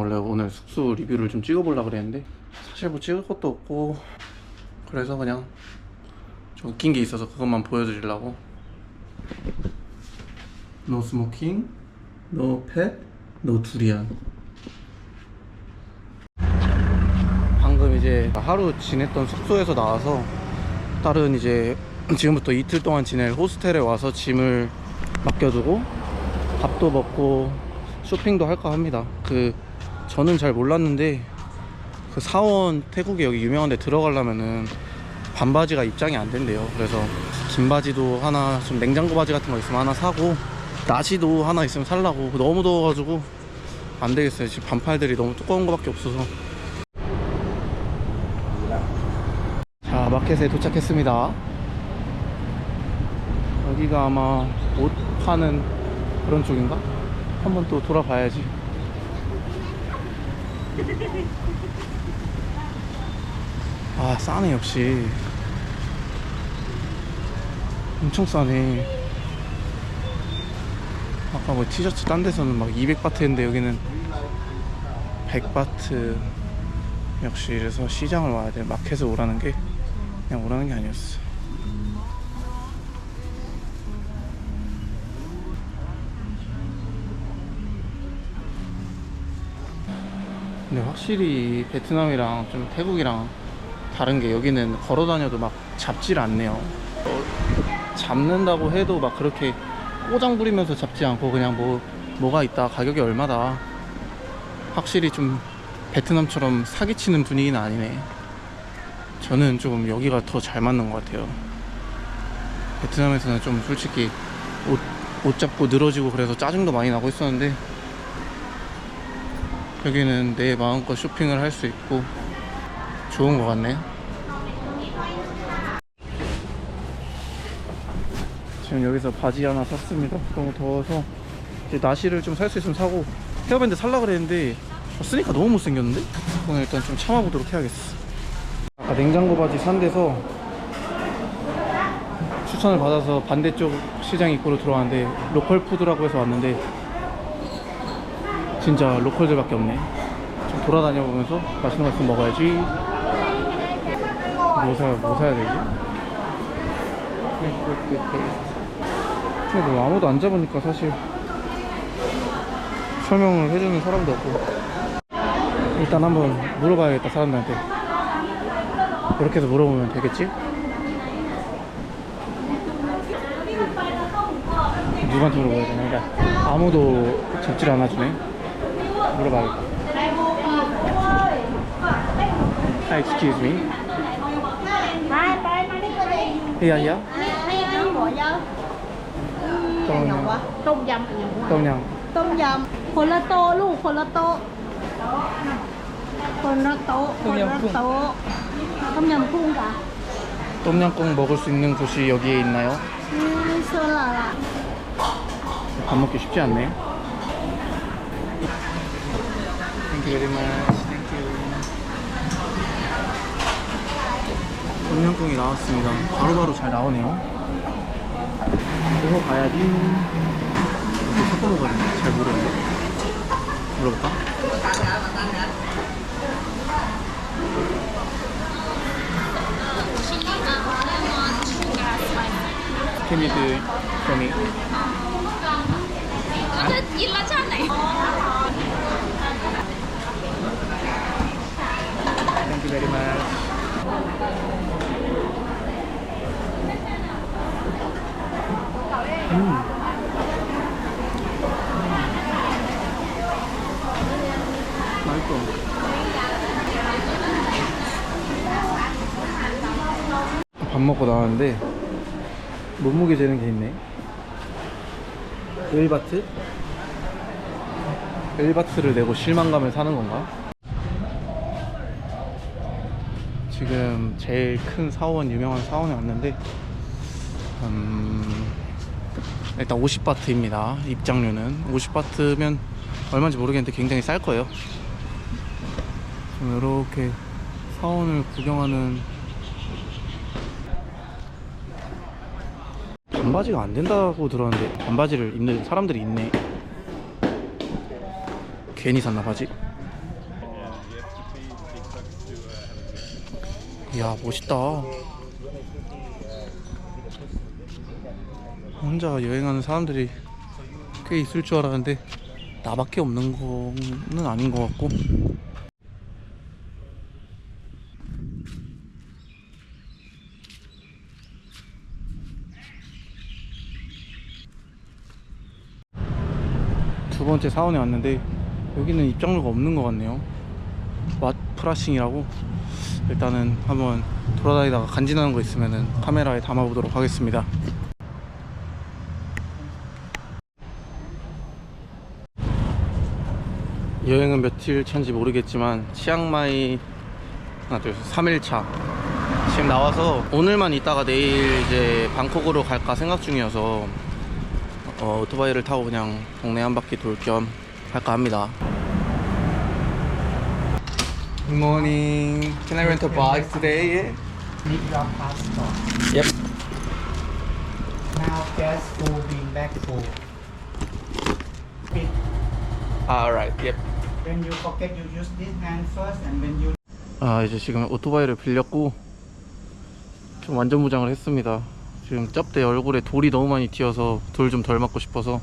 원래 오늘 숙소 리뷰를 좀 찍어보려고 그랬는데 사실 뭐 찍을 것도 없고 그래서 그냥 좀 웃긴 게 있어서 그것만 보여드리려고 no pet, no durian 방금 이제 하루 지냈던 숙소에서 나와서 다른 이제 지금부터 이틀 동안 지낼 호스텔에 와서 짐을 맡겨두고 밥도 먹고 쇼핑도 할까 합니다. 그 저는 잘 몰랐는데 그 사원 태국에 여기 유명한 데 들어가려면은 반바지가 입장이 안 된대요. 그래서 긴 바지도 하나 좀 냉장고 바지 같은 거 있으면 하나 사고 나시도 하나 있으면 살라고 너무 더워가지고 안 되겠어요. 지금 반팔들이 너무 두꺼운 거밖에 없어서 자 마켓에 도착했습니다. 여기가 아마 옷 파는 그런 쪽인가? 한번 또 돌아봐야지. 아 싸네 역시. 엄청 싸네. 아까 뭐 티셔츠 딴 데서는 막 200바트인데 여기는 100바트. 역시 그래서 시장을 와야 돼. 마켓에 오라는 게 그냥 오라는 게 아니었어. 근데 확실히 베트남이랑 좀 태국이랑 다른 게 여기는 걸어 다녀도 막 잡질 않네요. 어, 잡는다고 해도 막 그렇게 꼬장 부리면서 잡지 않고 그냥 뭐 뭐가 있다 가격이 얼마다 확실히 좀 베트남처럼 사기치는 분위기는 아니네. 저는 좀 여기가 더 잘 맞는 것 같아요. 베트남에서는 좀 솔직히 옷, 옷 잡고 늘어지고 그래서 짜증도 많이 나고 있었는데 여기는 내 마음껏 쇼핑을 할 수 있고 좋은 것 같네. 지금 여기서 바지 하나 샀습니다. 너무 더워서 이제 나시를 좀 살 수 있으면 사고 헤어밴드 살라 그랬는데 어, 쓰니까 너무 못생겼는데? 오늘 일단 좀 참아보도록 해야겠어. 아까 냉장고 바지 산 데서 추천을 받아서 반대쪽 시장 입구로 들어왔는데 로컬 푸드라고 해서 왔는데 진짜 로컬들밖에 없네. 좀 돌아다녀 보면서 맛있는 거 있으면 먹어야지. 뭐 사야 뭐 사야 되지? 근데 뭐 아무도 안 잡으니까 사실 설명을 해주는 사람도 없고 일단 한번 물어봐야겠다 사람들한테 이렇게 해서 물어보면 되겠지? 누구한테 물어봐야 되나? 그러니까 아무도 잡지를 않아주네 물어봐야겠다 Hi, excuse me. Hai, tay mang đi qua đây. Yeah, yeah. Mấy trứng gọi dâu. Tôm Nhậu quá. Tôm yum. Tôm nhầm. ต้มยำคนละโต๊ะลูกคนละโต๊ะคนละโต๊ะคนละโต๊ะต้มยำกุ้งกะ 똠양꿍 먹을 수 있는 곳이 여기에 있나요? อืมเชื่อละล่ะ 밥 먹기 쉽지 않네. You very much. Thank you. 똠양꿍이 나왔습니다. 바로바로 잘 나오네요. 이거 가야지. 이거 섞어 먹어야 되나? 잘 모르는데. 물어볼까? It for very much. 음. 맛있어. 밥 먹고 나왔는데 몸무게 재는 게 있네. 1바트? 1바트를 내고 실망감을 사는 건가? 지금 제일 큰 사원 유명한 사원에 왔는데 음, 일단 50바트입니다 입장료는. 50바트면 얼마인지 모르겠는데 굉장히 쌀 거예요. 좀 이렇게 사원을 구경하는 반바지가 안 된다고 들었는데 반바지를 입는 사람들이 있네. 괜히 샀나 바지? 이야 멋있다. 혼자 여행하는 사람들이 꽤 있을 줄 알았는데 나밖에 없는 거는 아닌 것 같고. 두 번째 사원에 왔는데 여기는 입장료가 없는 것 같네요. 왓 프라싱이라고 일단은 한번 돌아다니다가 간지나는 거 있으면은 카메라에 담아보도록 하겠습니다. 여행은 며칠 차인지 모르겠지만 치앙마이 하나 둘 3일차. 지금 나와서 오늘만 있다가 내일 이제 방콕으로 갈까 생각 중이어서 어, 오토바이를 타고 그냥 동네 한 바퀴 돌 겸 할까 합니다 Good morning. Can I rent a bike today? Yeah. Need your passport. Yep. Now gas full being back full. Okay. Alright. Yep. When you forget, you use this hand first, and when you 아 이제 지금 오토바이를 빌렸고 좀 완전 무장을 했습니다 지금 쩝대 얼굴에 돌이 너무 많이 튀어서 돌 좀 덜 맞고 싶어서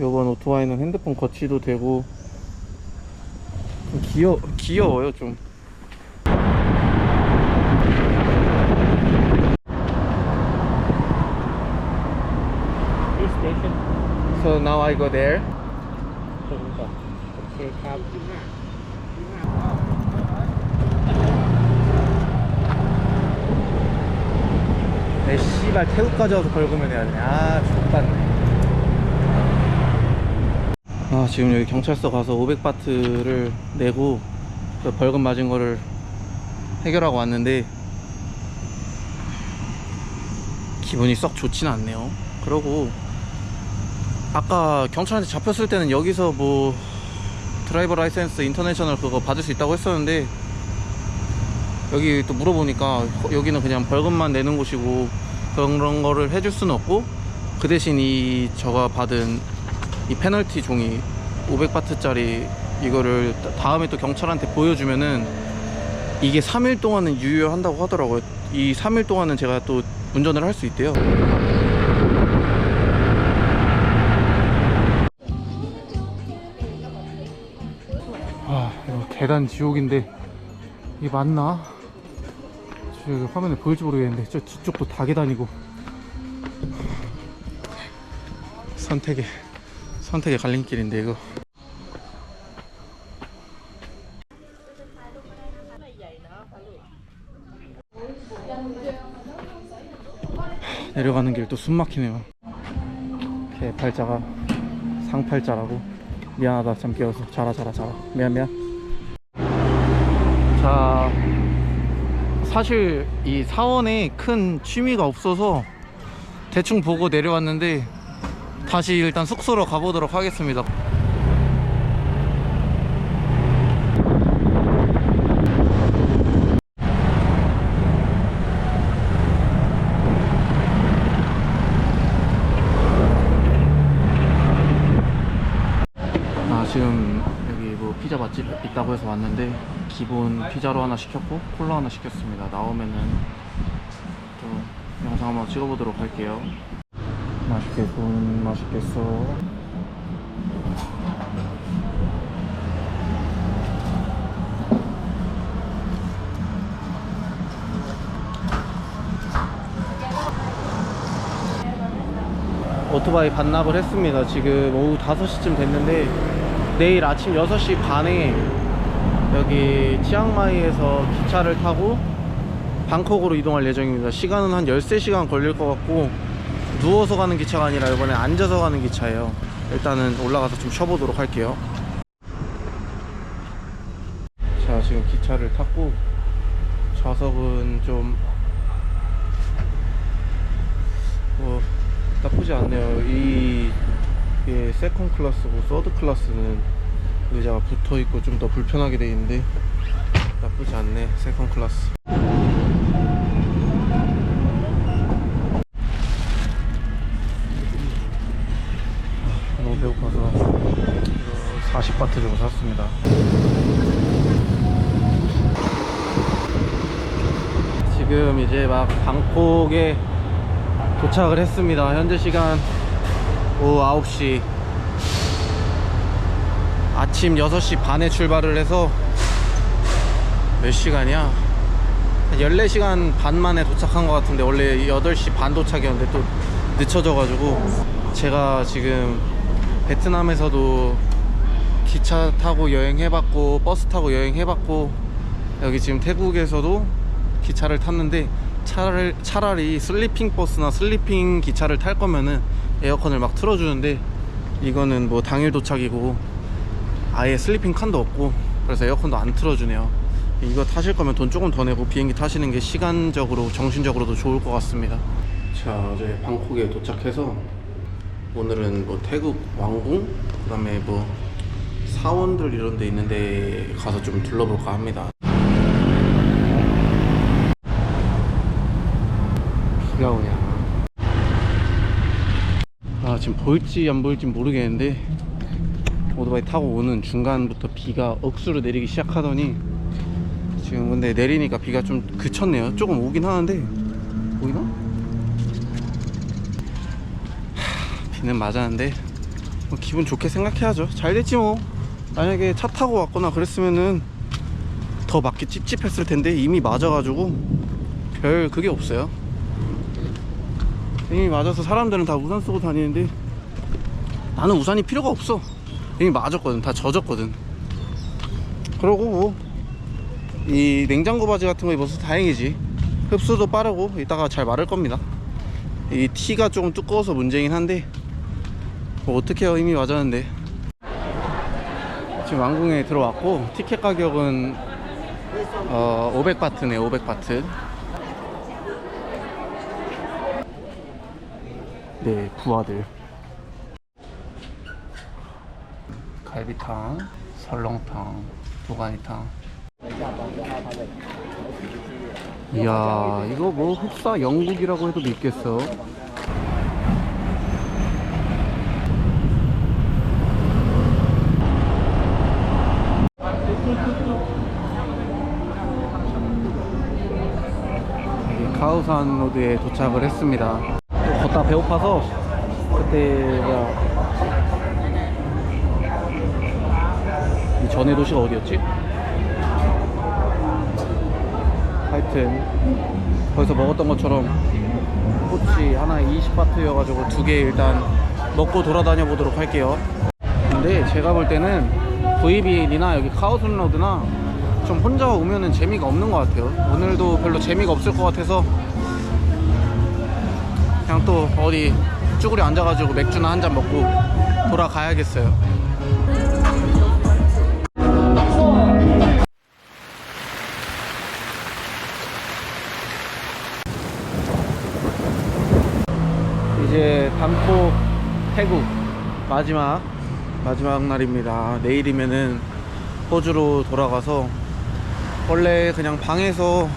요번 오토바이는 핸드폰 거치도 되고 좀 귀여 귀여워요 좀. So now I go there. 내 씨발 태국까지 와서 벌금을 내야 돼. 아, 죽겠네. 아 지금 여기 경찰서 가서 500바트를 내고 그 벌금 맞은 거를 해결하고 왔는데 기분이 썩 좋지는 않네요. 그러고 아까 경찰한테 잡혔을 때는 여기서 뭐 드라이버 라이센스 인터내셔널 그거 받을 수 있다고 했었는데 여기 또 물어보니까 여기는 그냥 벌금만 내는 곳이고 그런 거를 해줄 수는 없고 그 대신 이 저가 받은 이 페널티 종이 500바트짜리 이거를 다음에 또 경찰한테 보여주면은 이게 3일 동안은 유효한다고 하더라고요. 이 3일 동안은 제가 또 운전을 할 수 있대요. 아, 이거 계단 지옥인데 이게 맞나? 저 화면에 보일지 모르겠는데 저 뒤쪽도 다 계단이고 선택의 선택의 갈림길인데 이거. 내려가는 길 또 숨 막히네요. 개팔자가 상팔자라고. 미안하다 잠 깨워서. 자라 자라 자라. 미안 미안. 자 사실 이 사원에 큰 취미가 없어서 대충 보고 내려왔는데 다시 일단 숙소로 가보도록 하겠습니다. 아 지금 여기 뭐 피자 맛집 있다고 해서 왔는데 기본 피자로 하나 시켰고 콜라 하나 시켰습니다. 나오면은 또 영상 한번 찍어보도록 할게요 맛있겠군 맛있겠어 오토바이 반납을 했습니다. 지금 오후 5시쯤 됐는데 내일 아침 6시 반에 여기 치앙마이에서 기차를 타고 방콕으로 이동할 예정입니다. 시간은 한 13시간 걸릴 것 같고 누워서 가는 기차가 아니라 이번에 앉아서 가는 기차예요. 일단은 올라가서 좀 쉬어보도록 할게요. 자, 지금 기차를 탔고 좌석은 좀 뭐 나쁘지 않네요. 이 이게 세컨 클래스고 서드 클래스는 의자가 붙어 있고 좀 더 불편하게 돼 있는데 나쁘지 않네. 세컨 클래스. 아, 너무 배고파서 40바트 주고 샀습니다. 지금 이제 막 방콕에 도착을 했습니다. 현재 시간 오후 9시. 아침 6시 반에 출발을 해서 몇 시간이야? 한 14시간 반 만에 도착한 것 같은데 원래 8시 반 도착이었는데 또 늦춰져 가지고 제가 지금 베트남에서도 기차 타고 여행해봤고 버스 타고 여행해봤고 여기 지금 태국에서도 기차를 탔는데 차라리, 차라리 슬리핑 버스나 슬리핑 기차를 탈 거면은 에어컨을 막 틀어주는데 이거는 뭐 당일 도착이고 아예 슬리핑 칸도 없고 그래서 에어컨도 안 틀어주네요. 이거 타실 거면 돈 조금 더 내고 비행기 타시는 게 시간적으로 정신적으로도 좋을 것 같습니다. 자 어제 방콕에 도착해서 오늘은 뭐 태국 왕궁 그 다음에 뭐 사원들 이런 데 있는데 가서 좀 둘러볼까 합니다. 비가 오냐? 아 지금 보일지 안 보일지 모르겠는데 오토바이 타고 오는 중간부터 비가 억수로 내리기 시작하더니 지금 근데 내리니까 비가 좀 그쳤네요. 조금 오긴 하는데 보이나? 하, 비는 맞았는데 뭐 기분 좋게 생각해야죠. 잘 됐지 뭐 만약에 차 타고 왔거나 그랬으면은 더 맞기 찝찝했을 텐데 이미 맞아가지고 별 그게 없어요. 이미 맞아서 사람들은 다 우산 쓰고 다니는데 나는 우산이 필요가 없어. 이미 맞았거든. 다 젖었거든. 그러고 뭐 이 냉장고 바지 같은 거 입어서 다행이지. 흡수도 빠르고 이따가 잘 마를 겁니다. 이 티가 조금 두꺼워서 문제긴 한데 뭐 어떡해요? 이미 맞았는데 지금 왕궁에 들어왔고 티켓 가격은 어 500바트네 500바트. 네 부하들. 갈비탕 설렁탕 도가니탕. 이야 이거 뭐 흡사 영국이라고 해도 믿겠어 카우산 로드에 도착을 했습니다 또 걷다 배고파서 그때 이 전에 도시가 어디였지? 하여튼 거기서 먹었던 것처럼 꼬치 하나에 20바트여가지고 두 개 일단 먹고 돌아다녀 보도록 할게요 근데 제가 볼 때는 VBN이나 여기 카오순 로드나 좀 혼자 오면은 재미가 없는 것 같아요. 오늘도 별로 재미가 없을 것 같아서 그냥 또 어디 쭈그려 앉아가지고 맥주나 한 잔 먹고 돌아가야겠어요. 이제 방콕 태국 마지막 마지막 날입니다. 내일이면은 호주로 돌아가서 원래 그냥 방에서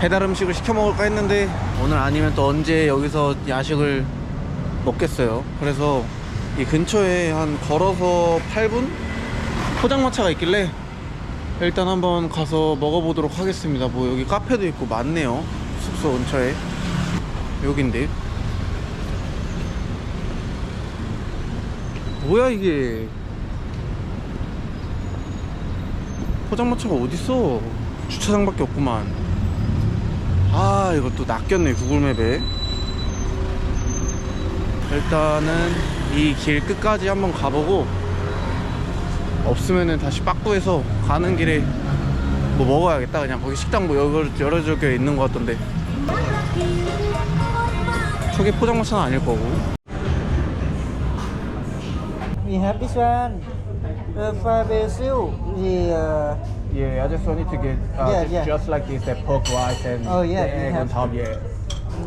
배달 음식을 시켜 먹을까 했는데 오늘 아니면 또 언제 여기서 야식을 먹겠어요. 그래서 이 근처에 한 걸어서 8분? 포장마차가 있길래 일단 한번 가서 먹어보도록 하겠습니다. 뭐 여기 카페도 있고 많네요. 숙소 근처에. 여긴데. 뭐야 이게 포장마차가 어딨어? 주차장밖에 없구만. 아 이것도 낚였네 구글맵에. 일단은 이 길 끝까지 한번 가보고 없으면은 다시 빠꾸해서 가는 길에 뭐 먹어야겠다 그냥. 거기 식당 뭐 여러, 여러 저게 있는 것 같던데. 저게 포장마차는 아닐 거고. We have this one. Uh, for basil, the uh, Yeah, I just wanted to get uh, Yeah, just, yeah. just like this, the pork rice and Oh, yeah, the we egg on have. top. Yeah.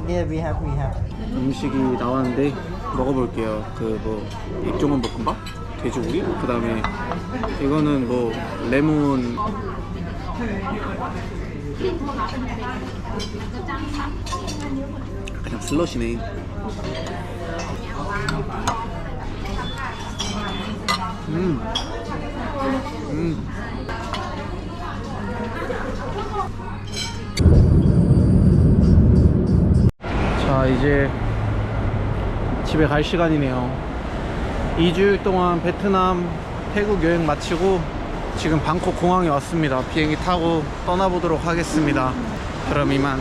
yeah, we have, we have. 음식이 나왔는데 먹어볼게요. 그뭐 익종원 볶음밥, 돼지고기, 그 다음에 이거는 뭐 레몬. 그냥 슬러시네. 음. 음. 자 이제 집에 갈 시간이네요. 2주일 동안 베트남 태국 여행 마치고 지금 방콕 공항에 왔습니다. 비행기 타고 떠나보도록 하겠습니다. 그럼 이만.